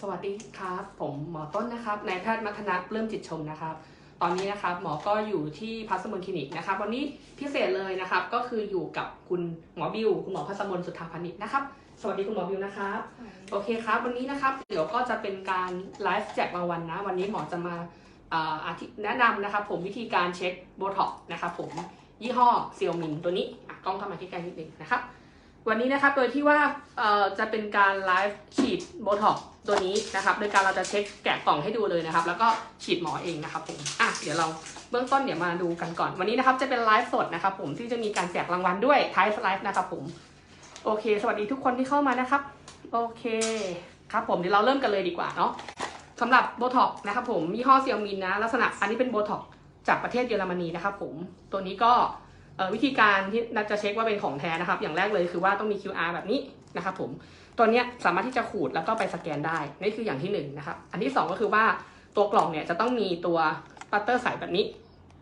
สวัสดีครับ ผมหมอต้นนะครับนายแพทย์มัทนาเริ่มจิตชมนะครับ ตอนนี้นะครับหมอก็อยู่ที่พัสมนคลินิกนะครับ วันนี้พิเศษเลยนะครับ ก็คืออยู่กับคุณหมอบิว คุณหมอพัสมนสุทธาพนิชนะครับ สวัสดีคุณหมอบิวนะครับ โอเคครับ วันนี้นะครับเดี๋ยวก็จะเป็นการไลฟ์แจกรางวัลนะ วันนี้หมอจะมาอ่าอาทิแนะนำนะครับ ผมวิธีการเช็คโบท็อกนะครับผมยี่ห้อเซียวมินตัวนี้อะกล้องเข้ามาที่ใกล้นิดนึงนะครับ วันนี้นะครับโดยที่ว่าเอ่อจะเป็นการไลฟ์ฉีดโบท็อก ตัวนี้นะครับ โดยการเราจะเช็คแกะกล่องให้ดูเลยนะครับ แล้วก็ฉีดหมอเองนะครับผมอะเดี๋ยวเราเบื้องต้นเดี๋ยวมาดูกันก่อน วันนี้นะครับจะเป็นไลฟ์สดนะครับผมที่จะมีการแจกรางวัลด้วยท้ายไลฟ์นะครับผมโอเค สวัสดีทุกคนที่เข้ามานะครับ โอเคครับผมเดี๋ยวเราเริ่มกันเลยดีกว่าเนาะสำหรับโบท็อกนะครับผมยี่ห้อเซียมินนะ ลักษณะอันนี้เป็นโบท็อกจากประเทศเยอรมนีนะครับผมตัวนี้ก็วิธีการที่จะเช็คว่าเป็นของแท้นะครับ อย่างแรกเลยคือว่าต้องมี QR แบบนี้นะครับผม ตัวนี้สามารถที่จะขูดแล้วก็ไปสแกนได้นี่คืออย่างที่หนึ่งนะครับอันที่สองก็คือว่าตัวกล่องเนี่ยจะต้องมีตัวปัตเตอร์ใสแบบนี้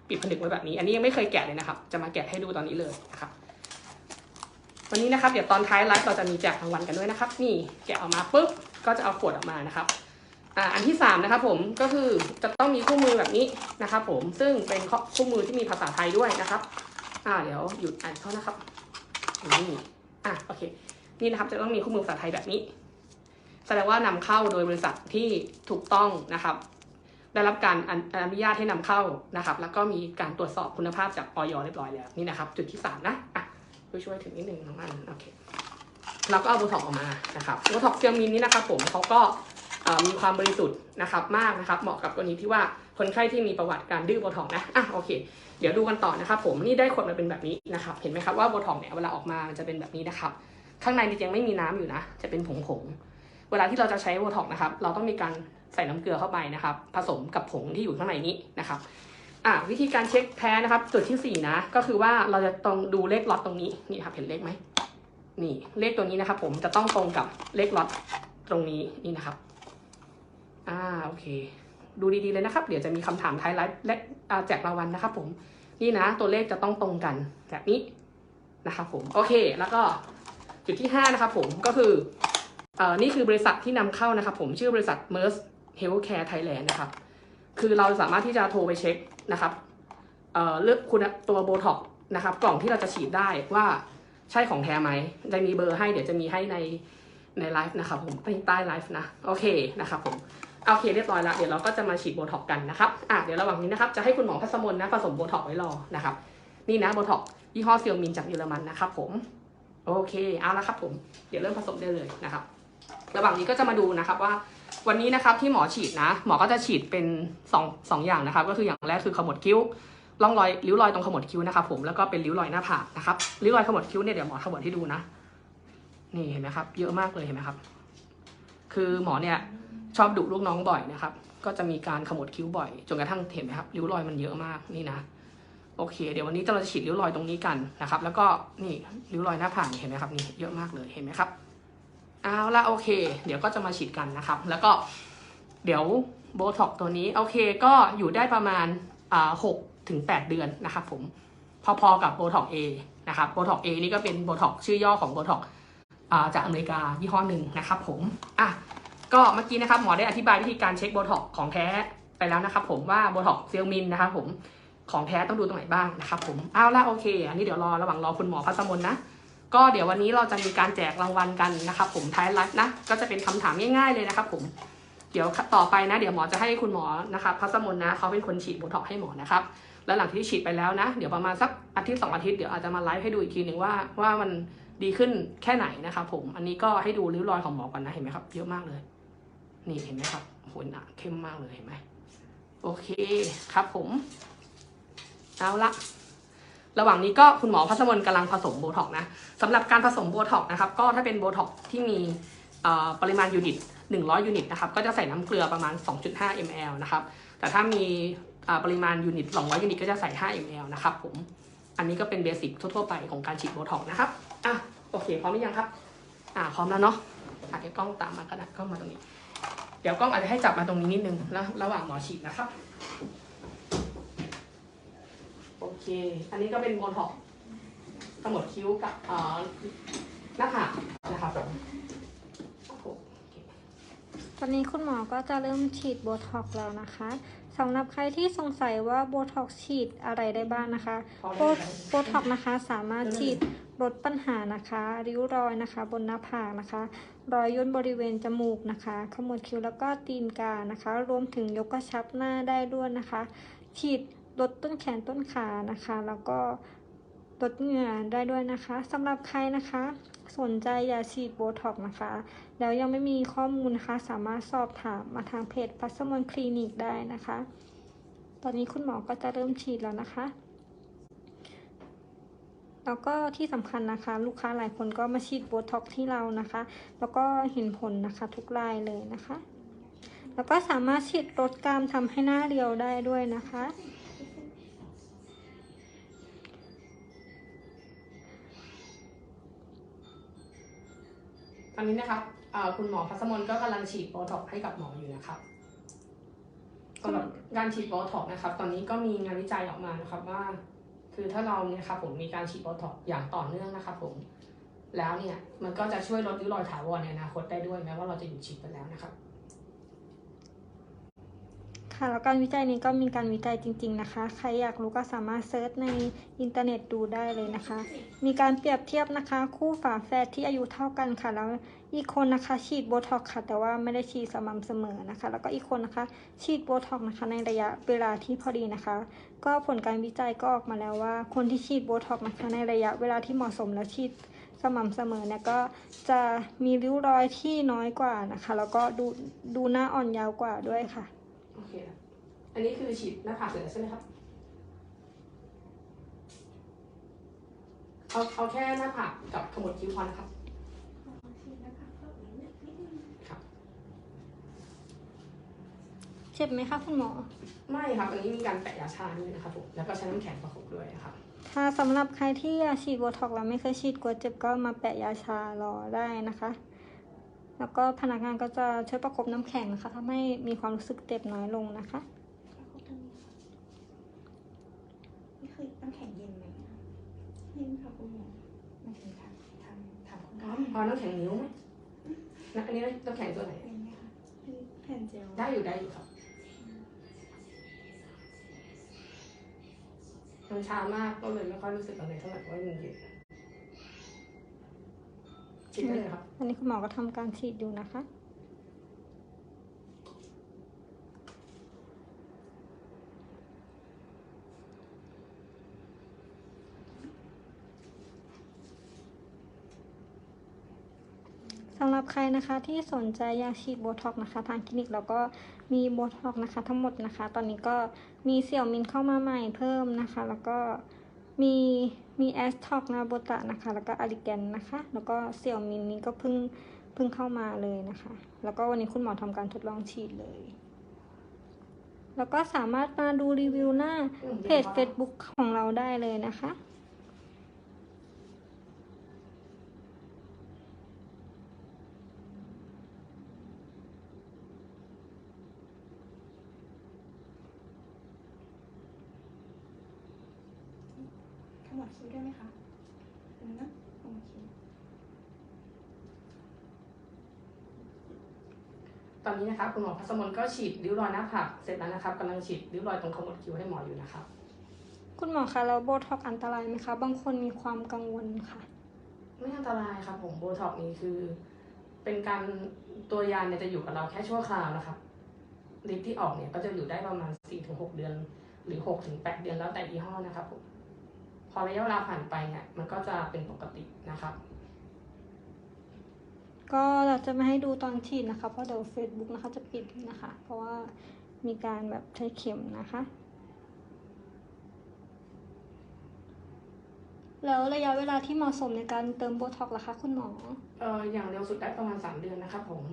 ปิดผนึกไว้แบบนี้ อันนี้ยังไม่เคยแกะเลยนะครับ จะมาแกะให้ดูตอนนี้เลยนะครับวันนี้นะครับเดี๋ยวตอนท้ายไลฟ์เราจะมีแจกรางวัลกันด้วยนะครับ นี่แกะออกมาปุ๊บก็จะเอาขวดออกมานะครับอ่าอันที่สามนะครับผมก็คือจะต้องมีคู่มือแบบนี้นะครับ ผมซึ่งเป็นคู่มือที่มีภาษาไทยด้วยนะครับอ่าเดี๋ยวหยุดอ่านเขานะครับนี่อะโอเค นี่นะครับจะต้องมีคู่มือภาษาไทยแบบนี้ แสดงว่านำเข้าโดยบริษัทที่ถูกต้องนะครับ ได้รับการอนุญาตให้นำเข้านะครับ แล้วก็มีการตรวจสอบคุณภาพจากออยเรียบร้อยแล้วนี่นะครับ จุดที่สามนะอะช่วยช่วยถึงนิดนึงน้องอันโอเคเราก็เอาโบท็อกออกมานะครับโบท็อกเซียมินนี่นะครับ ผมเขาก็มีความบริสุทธิ์นะครับมากนะครับ เหมาะกับกรณีที่ว่าคนไข้ที่มีประวัติการดื้อโบท็อกนะอะโอเค เดี๋ยวดูกันต่อนะครับ ผมนี่ได้ขวดมาเป็นแบบนี้นะครับ เห็นไหมครับว่าโบท็อกเนี่ยเวลาออกมามันจะเป็นแบบนี้นะครับ ข้างในนี่ยังไม่มีน้ำอยู่นะ จะเป็นผงผงเวลาที่เราจะใช้โบท็อกนะครับ เราต้องมีการใส่น้ำเกลือเข้าไปนะครับ ผสมกับผงที่อยู่ข้างในนี้นะครับอะวิธีการเช็คแพ้นะครับ จุดที่สี่นะ ก็คือว่าเราจะต้องดูเลขล็อตตรงนี้นี่ครับเห็นเลขไหมนี่เลขตัวนี้นะครับ ผมจะต้องตรงกับเลขล็อตตรงนี้นี่นะครับอ่าโอเค ดูดีๆเลยนะครับ เดี๋ยวจะมีคำถามท้ายไลฟ์และแจกรางวัลนะครับ ผมนี่นะตัวเลขจะต้องตรงกันแบบนี้นะครับผมโอเค แล้วก็ จุดที่ห้านะครับผมก็คือเอ่อนี่คือบริษัทที่นำเข้านะครับผมชื่อบริษัท m e r s Healthcare Thailand นะครับ คือเราสามารถที่จะโทรไปเช็คนะครับเอ่อเลือกคุณตัวโบท็อกนะครับ กล่องที่เราจะฉีดได้ว่าใช่ของแท้ไหมจะมีเบอร์ให้เดี๋ยวจะมีให้ในในไลฟ์นะครับผมใต้ใต้ไลฟ์นะ โอเคนะครับผมโอเคเรียบร้อยแล้วเดี๋ยวเราก็จะมาฉีดโบท็อกกันนะครับอะเดี๋ยวระหว่างนี้นะครับจะให้คุณหมอพัสมนนะผสมโบท็อกไว้รอนะครับ นี่นะโบท็อกยี่ห้อเซียวมินจากเยอรมันนะครับผม โอเคเอาละครับผมเดี๋ยวเริ่มผสมได้เลยนะครับ ระหว่างนี้ก็จะมาดูนะครับว่าวันนี้นะครับที่หมอฉีดนะ หมอก็จะฉีดเป็นสองสองอย่างนะครับ ก็คืออย่างแรกคือขมวดคิ้วร่องรอยริ้วรอยตรงขมวดคิ้วนะครับผมแล้วก็เป็นริ้วรอยหน้าผากนะครับริ้วรอยขมวดคิ้วเนี่ยเดี๋ยวหมอขมวดให้ดูนะ นี่เห็นไหมครับ เยอะมากเลยเห็นไหมครับ คือหมอเนี่ยชอบดุลูกน้องบ่อยนะครับ ก็จะมีการขมวดคิ้วบ่อยจนกระทั่งเห็นไหมครับริ้วรอยมันเยอะมากนี่นะ โอเค เดี๋ยววันนี้เราจะฉีดริ้วรอยตรงนี้กันนะครับ แล้วก็นี่ริ้วรอยหน้าผากเห็นไหมครับนี่เยอะมากเลยเห็นไหมครับเอาละโอเค เดี๋ยวก็จะมาฉีดกันนะครับ แล้วก็เดี๋ยวโบท็อกตัวนี้โอเคก็อยู่ได้ประมาณอ่าหกถึงแปดเดือนนะครับผมพอๆกับโบท็อกเอนะครับโบท็อกเอนี่ก็เป็นโบท็อกชื่อย่อของโบท็อกอ่าจากอเมริกายี่ห้อหนึ่งนะครับผมอะก็เมื่อกี้นะครับหมอได้อธิบายวิธีการเช็คโบท็อกของแท้ไปแล้วนะครับผมว่าโบท็อกเซลมินนะครับผม ของแท้ต้องดูตรงไหนบ้างนะครับผมเอาละโอเค อันนี้เดี๋ยวรอระหว่างรอคุณหมอพัสมนนะก็เดี๋ยววันนี้เราจะมีการแจกรางวัลกันนะครับผมท้ายไลฟ์นะ ก็จะเป็นคำถามง่ายๆเลยนะครับผมเดี๋ยวต่อไปนะ เดี๋ยวหมอจะให้คุณหมอนะครับพัสมนนะเขาเป็นคนฉีดโบท็อกให้หมอนะครับแล้วหลังที่ฉีดไปแล้วนะ เดี๋ยวประมาณสักอาทิตย์สองอาทิตย์เดี๋ยวอาจจะมาไลฟ์ให้ดูอีกทีหนึ่งว่าว่ามันดีขึ้นแค่ไหนนะครับผมอันนี้ก็ให้ดูริ้วรอยของหมอก่อนนะเห็นไหมครับเยอะมากเลย นี่เห็นไหมครับโหหนาเข้มมากเลยเห็นไหมโอเคครับผม เอาละระหว่างนี้ก็คุณหมอพัสมนกำลังผสมโบท็อกนะสำหรับการผสมโบท็อกนะครับ ก็ถ้าเป็นโบท็อกที่มีปริมาณยูนิต 100 ยูนิตนะครับ ก็จะใส่น้ำเกลือประมาณ 2.5 ml นะครับ แต่ถ้ามีปริมาณยูนิต 200 ยูนิต ก็จะใส่ 5 ml นะครับผม อันนี้ก็เป็นเบสิกทั่วๆไปของการฉีดโบท็อกนะครับ อะ โอเค พร้อมหรือยังครับ อ่า พร้อมแล้วเนาะอะเดี๋ยวกล้องตามมาก็ได้กล้องมาตรงนี้ เดี๋ยวกล้องอาจจะให้จับมาตรงนี้นิดนึงแล้วระหว่างหมอฉีดนะครับ อเค อันนี้ก็เป็นโบท็อกขมวดคิ้วกับเอ่อหน้าผากนะครับผมโอเคตอนนี้คุณหมอก็จะเริ่มฉีดโบท็อกซ์แล้วนะคะสำหรับใครที่สงสัยว่าโบท็อกซ์ฉีดอะไรได้บ้างนะคะโบโบท็อกซ์นะคะสามารถฉีดลดปัญหานะคะ ริ้วรอยนะคะ บนหน้าผากนะคะ รอยย่นบริเวณจมูกนะคะขมวดคิ้วแล้วก็ตีนกานะคะ รวมถึงยกกระชับหน้าได้ด้วยนะคะ ฉีด ลดต้นแขนต้นขานะคะ แล้วก็ลดเหงื่อได้ด้วยนะคะสำหรับใครนะคะ สนใจอยาฉีดโบท็อกนะคะ แล้วยังไม่มีข้อมูลนะคะ สามารถสอบถามมาทางเพจพัสมนคลินิกได้นะคะ ตอนนี้คุณหมอก็จะเริ่มฉีดแล้วนะคะ แล้วก็ที่สำคัญนะคะ ลูกค้าหลายคนก็มาฉีดโบท็อกที่เรานะคะ แล้วก็เห็นผลนะคะทุกรายเลยนะคะ แล้วก็สามารถฉีดลดกรามทำให้หน้าเรียวได้ด้วยนะคะ ตอนนี้นะครับคุณหมอพัสมนก็กำลังฉีดโบท็อกให้กับหมออยู่นะครับสำหรับการฉีดโบท็อกนะครับ ตอนนี้ก็มีงานวิจัยออกมานะครับว่า คือถ้าเราเนี่ยครับผมมีการฉีดโบท็อกอย่างต่อเนื่องนะครับผมแล้วเนี่ยมันก็จะช่วยลดริ้วรอยถาวรในอนาคตได้ด้วยแม้ว่าเราจะหยุดฉีดไปแล้วนะครับ ค่ะแล้วการวิจัยนี้ก็มีการวิจัยจริง ๆนะคะ ใครอยากรู้ก็สามารถเซิร์ชในอินเทอร์เน็ตดูได้เลยนะคะ มีการเปรียบเทียบนะคะ คู่ฝาแฝดที่อายุเท่ากันค่ะ แล้วอีกคนนะคะ ฉีดโบท็อกค่ะ แต่ว่าไม่ได้ฉีดสม่ำเสมอนะคะ แล้วก็อีกคนนะคะ ฉีดโบท็อกนะคะ ในระยะเวลาที่พอดีนะคะ ก็ผลการวิจัยก็ออกมาแล้วว่า คนที่ฉีดโบท็อกนะคะ ในระยะเวลาที่เหมาะสมและฉีดสม่ำเสมอเนี่ยก็จะมีริ้วรอยที่น้อยกว่านะคะ แล้วก็ดูดูหน้าอ่อนยาวกว่าด้วยค่ะ โอเคครับอันนี้คือฉีดหน้าผากเสร็จแล้วใช่ไหมครับ เอาเอาแค่หน้าผากกับขมวดคิ้วพอนะครับครับเจ็บไหมคะคุณหมอ ไม่ครับ อันนี้มีการแปะยาชาด้วยนะครับผม แล้วก็ใช้น้ำแข็งประคบด้วยนะครับถ้าสำหรับใครที่อยากฉีดโบท็อกซ์แล้วไม่เคยฉีดกลัวเจ็บก็มาแปะยาชารอได้นะคะ แล้วก็พนักงานก็จะช่วยประคบน้ำแข็งนะคะทำให้มีความรู้สึกเจ็บน้อยลงนะคะนี่คือน้ำแข็งเย็นไหมคะเย็นค่ะคุณหมอไม่ถึงถามถามถามคุณหมอพอน้ำแข็งนิ้วไหมนะอันนี้น้ำแข็งตัวไหนเป็นไหมคะเป็นแผ่นเจลได้อยู่ได้อยู่ครับมันชามากก็เลยไม่ค่อยรู้สึกอะไรเท่าไหร่เพราะว่ามันเย็น ฉีดได้เลยครับ อันนี้คุณหมอก็ทำการฉีดอยู่นะคะ สำหรับใครนะคะที่สนใจอยากฉีดโบท็อกนะคะ ทางคลินิกเราก็มีโบท็อกนะคะ ทั้งหมดนะคะ ตอนนี้ก็มีเสี่ยวมินเข้ามาใหม่เพิ่มนะคะ แล้วก็มี มีแอสท็อกนะโบตะนะคะ แล้วก็อาริแกนนะคะ แล้วก็เสี่ยวมินนี้ก็เพิ่งเพิ่งเข้ามาเลยนะคะ แล้วก็วันนี้คุณหมอทำการทดลองฉีดเลย แล้วก็สามารถมาดูรีวิวหน้าเพจ Facebook ของเราได้เลยนะคะ ขมวดคิ้วได้ไหมคะเดี๋ยวนะขมวดคิ้วตอนนี้นะครับคุณหมอพัสมนก็ฉีดริ้วรอยหน้าผากเสร็จแล้วนะครับกำลังฉีดริ้วรอยตรงขมวดคิ้วให้หมออยู่นะครับ คุณหมอคะแล้วโบท็อกซ์อันตรายไหมคะ บางคนมีความกังวลค่ะ ไม่อันตรายครับผมโบท็อกนี้คือ เป็นการตัวยาเนี่ยจะอยู่กับเราแค่ชั่วคราวนะครับฤทธิ์ที่ออกเนี่ยก็จะอยู่ได้ประมาณ4ี่ถึงหเดือน หรือ6กถึงแเดือนแล้วแต่ยี่ห้อนะครับผมพ อระยะเวลาผ่านไปเนี่ยมันก็จะเป็นปกตินะครับ ก็เราจะไม่ให้ดูตอนฉีดนะคะ เพราะเดี๋ยว Facebook นะคะจะปิดนะคะ เพราะว่ามีการแบบใช้เข็มนะคะ แล้วระยะเวลาที่เหมาะสมในการเติมโบท็อกซ์ล่ะคะคุณหมอ เอออย่างเร็วสุดได้ประมาณ 3 เดือนนะครับผม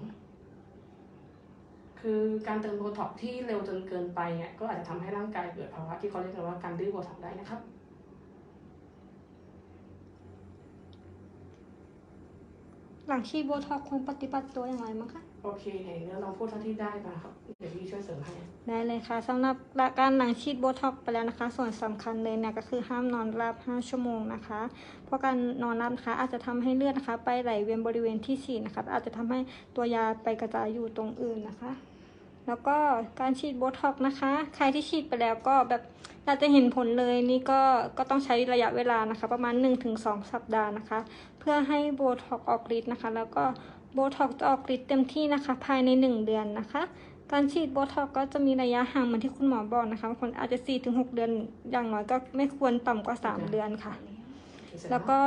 คือการเติมโบท็อกที่เร็วจนเกินไปเนี่ยก็อาจจะทำให้ร่างกายเกิดภาวะที่เขาเรียกกันว่าการดื้อโบท็อกได้นะครับ ห ลังฉีดโบท็อกควรปฏิบัติตัวอย่างไรมั้งคะ โอเคไหนเนื้อลองพูดเท่าที่ได้มาครับ เดี๋ยวพี่ช่วยเสริมให้ ได้เลยค่ะสำหรับการหลังฉีดโบท็อกไปแล้วนะคะ ส่วนสำคัญเลยเนี่ยก็คือห้ามนอนราบ5ชั่วโมงนะคะ เพราะการนอนราบนะคะอาจจะทำให้เลือดนะคะ ไปไหลเวียนบริเวณที่ฉีดนะคะอาจจะทำให้ตัวยาไปกระจายอยู่ตรงอื่นนะคะ แล้วก็การฉีดโบท็อกนะคะ ใครที่ฉีดไปแล้วก็แบบ อยากจะเห็นผลเลยนี่ก็ก็ต้องใช้ระยะเวลานะคะ ประมาณ 1-2 สัปดาห์นะคะ เพื่อให้โบท็อกออกฤทธิ์นะคะ แล้วก็โบท็อกจะออกฤทธิ์เต็มที่นะคะ ภายใน 1 เดือนนะคะ การฉีดโบท็อกก็จะมีระยะห่างเหมือนที่คุณหมอบอกนะคะบางคนอาจจะ 4-6 เดือนอย่างน้อยก็ไม่ควรต่ำกว่า 3 เดือนค่ะ แล้วก็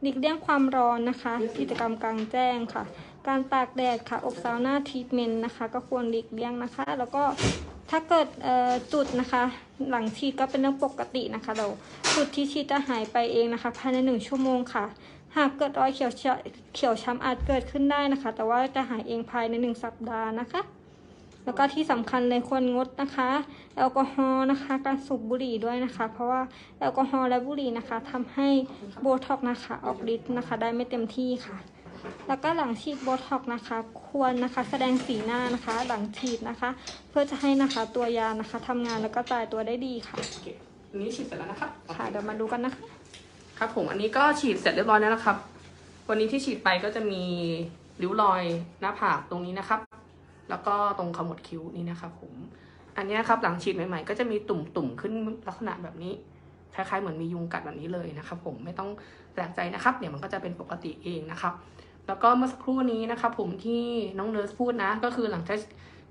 หลีกเลี่ยงความร้อนนะคะ กิจกรรมกลางแจ้งค่ะ การตากแดดค่ะ อบซาวน่าทรีทเมนต์นะคะ ก็ควรหลีกเลี่ยงนะคะ แล้วก็ ถ้าเกิดจุดนะคะ หลังฉีดก็เป็นเรื่องปกตินะคะเราจุดที่ฉีดจะหายไปเองนะคะภายในหนึ่งชั่วโมงค่ะ หากเกิดรอยเขียวชเขียวช้ำอาจเกิดขึ้นได้นะคะ แต่ว่าจะหายเองภายในหนึ่งสัปดาห์นะคะ แล้วก็ที่สำคัญเลยควรงดนะคะ แอลกอฮอล์นะคะ การสูบบุหรี่ด้วยนะคะ เพราะว่าแอลกอฮอล์และบุหรี่นะคะทำให้โบท็อกนะคะออกฤทธิ์นะคะ ได้ไม่เต็มที่ค่ะ แล้วก็หลังฉีดโบท็อกนะคะ ควรนะคะแสดงสีหน้านะคะ หลังฉีดนะคะ เพื่อจะให้นะคะตัวยานะคะทำงานแล้วก็จ่ายตัวได้ดีค่ะ โอเคอันนี้ฉีดเสร็จแล้วนะครับค่ะเดี๋ยวมาดูกันนะคะ ครับผมอันนี้ก็ฉีดเสร็จเรียบร้อยแล้วนะครับ วันนี้ที่ฉีดไปก็จะมีริ้วรอยหน้าผากตรงนี้นะครับ แล้วก็ตรงขมวดคิ้วนี่นะครับผม อันเนี้ยครับหลังฉีดใหม่ๆ ก็จะมีตุ่มๆขึ้นลักษณะแบบนี้ คล้ายๆเหมือนมียุงกัดแบบนี้เลยนะครับ ผมไม่ต้องแปลกใจนะครับ เดี๋ยวมันก็จะเป็นปกติเองนะครับ แล้วก็เมื่อสักครู่นี้นะครับผมที่น้องเนิร์สพูดนะ ก็คือหลังจาก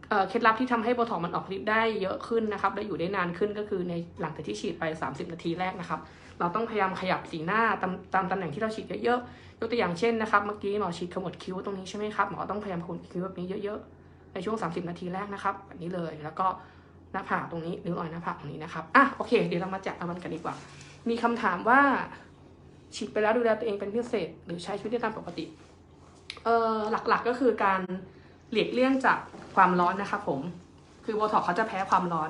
เเคล็ดลับที่ทำให้โบท็อกมันออกฤทธิ์ได้เยอะขึ้นนะครับ และอยู่ได้นานขึ้นก็คือในหลังจากที่ฉีดไป 30 นาทีแรกนะครับ เราต้องพยายามขยับสีหน้าตามตามตำแหน่งที่เราฉีดเยอะๆ ยกตัวอย่างเช่นนะครับ เมื่อกี้หมอฉีดขมวดคิ้วตรงนี้ใช่ไหมครับ หมอต้องพยายามขมวดคิ้วแบบนี้เยอะๆ ในช่วง 30 นาทีแรกนะครับแบบนี้เลย แล้วก็หน้าผากตรงนี้ริ้วรอยหน้าผากตรงนี้นะครับ อะโอเค เดี๋ยวเรามาจกรางวัลกันดีกว่า มีคำถามว่าฉีดไปแล้วดูแลตัวเองเป็นพิเศษ หรือใช้ชีวิตได้ตามปกติ เออหลักๆก็คือการหลีกเลี่ยงจากความร้อนนะครับผมคือโบท็อกเขาจะแพ้ความร้อน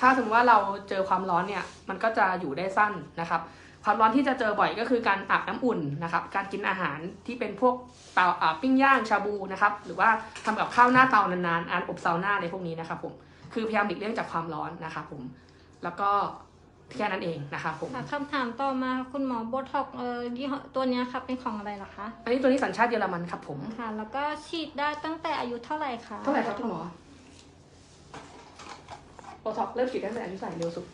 ถ้าสมมติว่าเราเจอความร้อนเนี่ยมันก็จะอยู่ได้สั้นนะครับ ความร้อนที่จะเจอบ่อยก็คือการอาบน้ำอุ่นนะครับ การกินอาหารที่เป็นพวกเตาอ่าปิ้งย่างชาบูนะครับ หรือว่าทำกับข้าวหน้าเตานานๆอันอบซาวน่าในพวกนี้นะครับผมคือพยายามหลีกเลี่ยงจากความร้อนนะครับผมแล้วก็ แค่นั้นเองนะครับผมค่ะคำถามต่อมาคุณหมอโบท็อกเอ่อยี่ห้อตัวเนี้ยค่ะเป็นของอะไรเหรอคะอันนี้ตัวนี้สัญชาติเยอรมันครับผม ค่ะ แล้วก็ฉีดได้ตั้งแต่อายุเท่าไหร่คะเท่าไหร่ครับคุณหมอโบท็อกซ์เริ่มฉีดตั้งแต่อายุเท่าไหร่เร็วสุด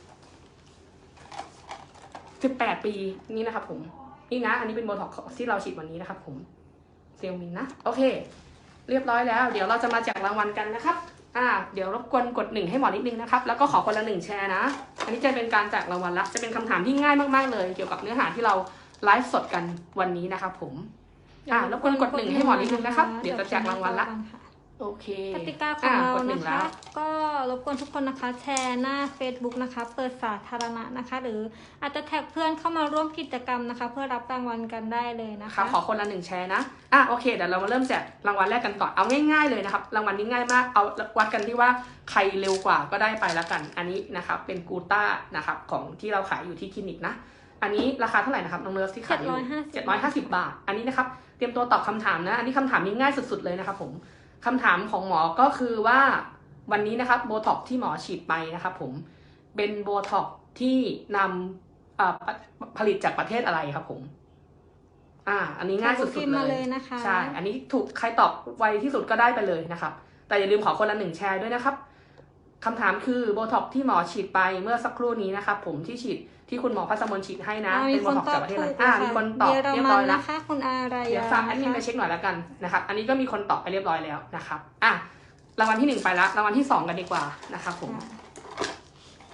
สิบแปดปีนี่นะครับผม นี่นะ อันนี้เป็นโบท็อกซ์ที่เราฉีดวันนี้นะครับผม เซลมินนะ โอเค เรียบร้อยแล้ว เดี๋ยวเราจะมาแจกรางวัลกันนะครับ อ่าเดี๋ยวรบกวนกดหนึ่งให้หมอนิดนึงนะครับ แล้วก็ขอคนละหนึ่งแชร์นะ อันนี้จะเป็นการแจกรางวัลละ จะเป็นคำถามที่ง่ายมากๆเลย เกี่ยวกับเนื้อหาที่เราไลฟ์สดกันวันนี้นะครับผม อ่ารบกวนกดหนึ่งให้หมอนิดนึงนะครับ เดี๋ยวจะแจกรางวัลละ โอเคกติกาของเรากดหนึ่นะงแล้คะวก็รบกวนทุกคนนะคะ แชร์หน้า Facebook นะคะ เปิดสาธารณะนะคะ หรืออาจจะแท็กเพื่อนเข้ามาร่วมกิจกรรมนะคะ เพื่อรับรางวัลกันได้เลยนะครัคะบขอคนละหนึ่งแชร์นะอะโอเคเดี๋ยวเรามาเริ่มแจกรางวัลแรกกันก่อนเอาง่าย ๆเลยนะครับ รางวัลนี้ง่ายมากเอาวัดกันที่ว่าใครเร็วกว่าก็ได้ไปแล้วกัน อันนี้นะครับเป็นกูต้านะครับของที่เราขายอยู่ที่คลินิกนะอันนี้ราคาเท่าไหร่นะครับน้องเนิร์สที่ขายอยู่750เจ็ดร้อยห้าสิบบาท อันนี้นะครับเตรียมตัวตอบคำถามนะ อันนี้คำถามนี้ง่ายสุดๆเลยนะครับผม คำถามของหมอก็คือว่าวันนี้นะครับโบท็อกที่หมอฉีดไปนะครับผมเป็นโบท็อกที่นำเอ่อผลิตจากประเทศอะไรครับผม อ่า อันนี้ง่ายสุดพิๆมพ์เลมายเลยนะคะใช่ อันนี้ถูกใครตอบไวที่สุดก็ได้ไปเลยนะครับ แต่อย่าลืมขอคนละหนึ่งแชร์ด้วยนะครับคำถามคือโบท็อกที่หมอฉีดไปเมื่อสักครู่นี้นะครับผมที่ฉีด ที่คุณหมอพัสมนฉีดให้นะอ่าเป็มีนโบคนท็อกตอจากบประเทศถูอะไรกอ่าค่ะมีคนตอบเยอรเรียบมัร้อนยแล้วนะคะคุณอารายาเดี๋ยวฟังแอดมินนะไปคะเช็คหน่อยแล้วกันนะครับ อันนี้ก็มีคนตอบไปเรียบร้อยแล้วนะครับ อะรางวัลที่หนึ่งไปแล้วรางวัลที่สองกันดีกว่านะครับผม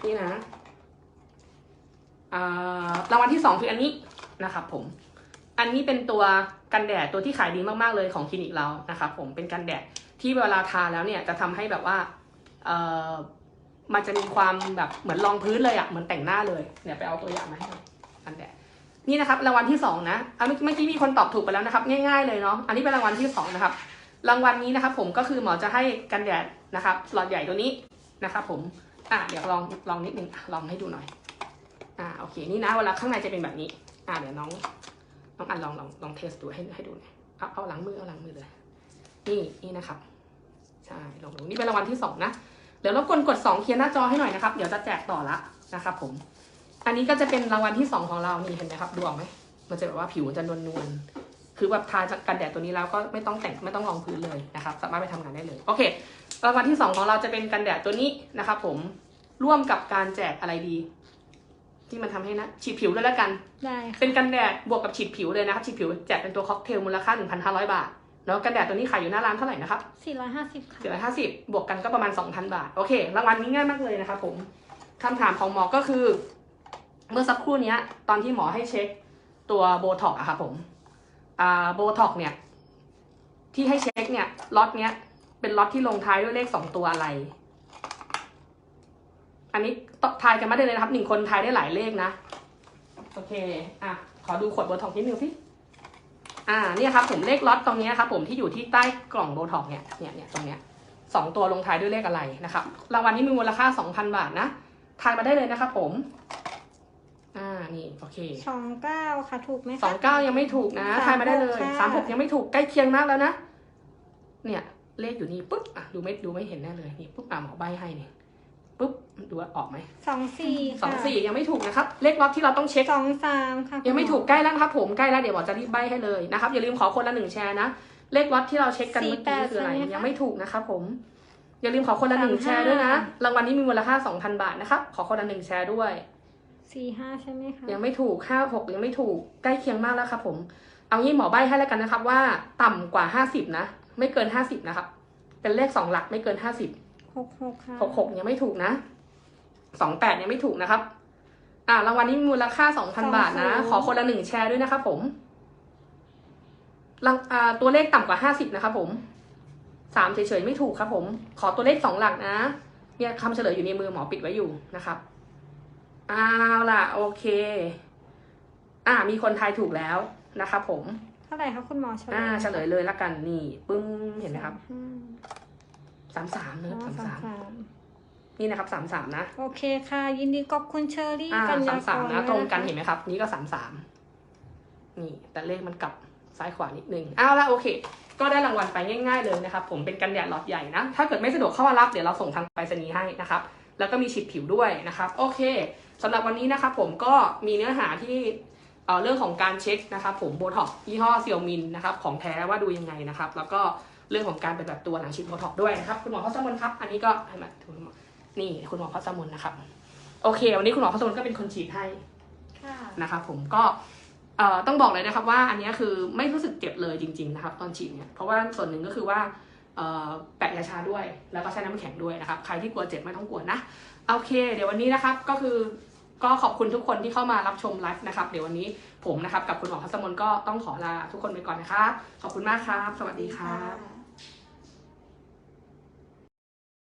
นี่นะอ่ารางวัลที่สองคืออันนี้นะครับผม อันนี้เป็นตัวกันแดดตัวที่ขายดีมากๆเลยของคลินิกเรานะครับผมเป็นกันแดดที่เวลาทาแล้วเนี่ยจะทำให้แบบว่าเอ่อ มันจะมีความแบบเหมือนรองพื้นเลยอะเหมือนแต่งหน้าเลยเนี่ยไปเอาตัวอย่างมาให้หน่อยกันแดดนี่นะครับรางวัลที่สองนะเมื่อเมื่อกี้มีคนตอบถูกไปแล้วนะครับง่าย ๆเลยเนาะอันนี้เป็นรางวัลที่สองนะครับรางวัลนี้นะครับผมก็คือหมอจะให้กันแดดนะครับหลอดใหญ่ตัวนี้นะครับผมอะเดี๋ยวลองลองนิดนึงลองให้ดูหน่อยอ่าโอเคนี่นะเวลาข้างในจะเป็นแบบนี้อ่าเดี๋ยวน้องน้องอันลองลองลองเทสดูให้ให้ดูหน่อยเอาเอาหลังมือเอาหลังมือเลย นี่นี่นะครับใช่ลองดูนี่เป็นรางวัลที่สองนะ เดี๋ยวรบกวนกดสองเคลียร์หน้าจอให้หน่อยนะครับ เดี๋ยวจะแจกต่อละนะครับผม อันนี้ก็จะเป็นรางวัลที่สองของเรานี่เห็นไหมครับดูออกไหมมันจะแบบว่าผิวจะนวลนวลๆคือแบบทากันแดดตัวนี้แล้วก็ไม่ต้องแต่งไม่ต้องรองพื้นเลยนะครับ สามารถไปทำงานได้เลยโอเครางวัลที่สองของเราจะเป็นกันแดดตัวนี้นะครับผมร่วมกับการแจกอะไรดี ที่มันทำให้นะฉีดผิวด้วยแล้วกันได้ค่ะเป็นกันแดดบวกกับฉีดผิวเลยนะครับฉีดผิวแจกเป็นตัวค็อกเทลมูลค่า1,500 บาท แล้วกันแดดตัวนี้ขายอยู่หน้าร้านเท่าไหร่นะครับ450 ค่ะ 450 บวกกันก็ประมาณ 2,000 บาท โอเค รางวัลนี้ง่ายมากเลยนะครับผมคำถามของหมอก็คือ เมื่อสักครู่เนี้ยตอนที่หมอให้เช็คตัวโบท็อกอะครับผมอ่าโบท็อกเนี่ย ที่ให้เช็คเนี่ยล็อตเนี้ยเป็นล็อตที่ลงท้ายด้วยเลขสองตัวอะไร อันนี้ตทายกันมาได้เลยนะครับหนึ่งคนทายได้หลายเลขนะ โอเค อะ ขอดูขวดโบท็อกนิดนึงสิ อ่าเนี่ยครับผมเลขล็อตตรงเนี้ยครับผมที่อยู่ที่ใต้กล่องโบท็อกเนี่ยเนี่ยเนี่ยตรงเนี้ยสองตัวลงท้ายด้วยเลขอะไรนะครับรางวัลนี้มีมูลค่า 2,000 บาทนะทายมาได้เลยนะครับผม อ่านี่โอเค29ค่ะถูกไหมคะสองเก้ายังไม่ถูกนะสามหกทายมาได้เลยค่ะสามหกยังไม่ถูกใกล้เคียงมากแล้วนะเนี่ยเลขอยู่นี่ปุ๊บอะดูไม่ดูไม่เห็นแน่เลยนี่ปุ๊บอะหมอใบให้เนี่ย ปุ๊บดูว่าออกไหมสองสี่สองค่ะสี่ยังไม่ถูกนะครับ เลขล็อตที่เราต้องเช็คสองสามค่ะยังไม่ถูกใกล้แล้วนะครับผมใกล้แล้วเดี๋ยวหมอจะรีบใบให้เลยนะครับอย่าลืมขอคนละหนึ่งแชร์นะเลขวัดที่เราเช็คกันเมื่อกี้คืออะไรยังไม่ถูกนะครับผมอย่าลืมขอคนละหนึ่งแชร์ด้วยนะรางวัลนี้มีมูลค่า2,000บาทนะครับขอคนละหนึ่งแชร์ด้วยสี่ห้าใช่ไหมคะยังไม่ถูกห้าหกยังไม่ถูกใกล้เคียงมากแล้วครับผมเอางี้หมอใบให้แล้วกันนะครับว่าต่ำกว่า50นะไม่เกิน50นะครับเป็นเลขสองหลักไม่เกิน50 หกหกค่ะหกหกยังไม่ถูกนะสองแปดยังไม่ถูกนะครับ อ่ารางวัลนี้มีมูลค่าสองพันบาทนะ ขอคนละหนึ่งแชร์ด้วยนะครับผมรางอ่าตัวเลขต่ำกว่าห้าสิบนะครับผมสามเฉยๆไม่ถูกครับผม ขอตัวเลขสองหลักนะ เนี่ยคำเฉลยอยู่ในมือหมอปิดไว้อยู่นะครับเอาล่ะ โอเค อ่า มีคนทายถูกแล้วนะครับผม เท่าไหร่คะคุณหมอเฉลยอ่าเฉลยเลยละกันนี่ ปึ้งเห็นไหมครับห้า สามสามเนอ๋อะอสามสามสามสามนี่นะครับสามสามนะ โอเคค่ะ ยินดีกับคุณเชอรี่อ่ากัญสาญามสามกนะรตรงกันด้วยะคะเห็นไหมครับ นี่ก็สามสามนี่แต่เลขมันกลับซ้ายขวานิดนึงเอาละโอเค ก็ได้รางวัลไปง่ายๆเลยนะครับผมเป็นกันแดดหลอดใหญ่นะ ถ้าเกิดไม่สะดวกเข้ามารับเดี๋ยวเราส่งทางไปรษณีย์ให้นะครับ แล้วก็มีฉีดผิวด้วยนะครับ โอเคสำหรับวันนี้นะครับผมก็มีเนื้อหาที่เอ่อเรื่องของการเช็คนะครับผมโบท็อกยี่ห้อเซียวมินนะครับของแท้ว่าดูยังไงนะครับ แล้วก็ เรื่องของการเป็นแบบตัวหลังฉีดโบท็อกด้วยนะครับคุณหมอพัสมนครับอันนี้ก็ให้มาคุณหมอนี่คุณหมอพัสมนนะครับโอเค วันนี้คุณหมอพัสมนก็เป็นคนฉีดให้ค่ะนะครับผมก็เอ่อต้องบอกเลยนะครับว่าอันนี้คือไม่รู้สึกเจ็บเลยจริง ๆ นะครับ ตอนฉีดเนี่ยเพราะว่าส่วนหนึ่งก็คือว่าเอ่อแปะยาชาด้วยแล้วก็ใช้น้ำแข็งด้วยนะครับ ใครที่กลัวเจ็บไม่ต้องกลัวนะโอเค เดี๋ยววันนี้นะครับก็คือก็ขอบคุณทุกคนที่เข้ามารับชมไลฟ์นะครับ เดี๋ยววันนี้ผมนะครับกับคุณหมอพัสมนก็ต้องขอลาทุกคนไปก่อนนะครับขอบคุณมากครับ สวัสดีครับ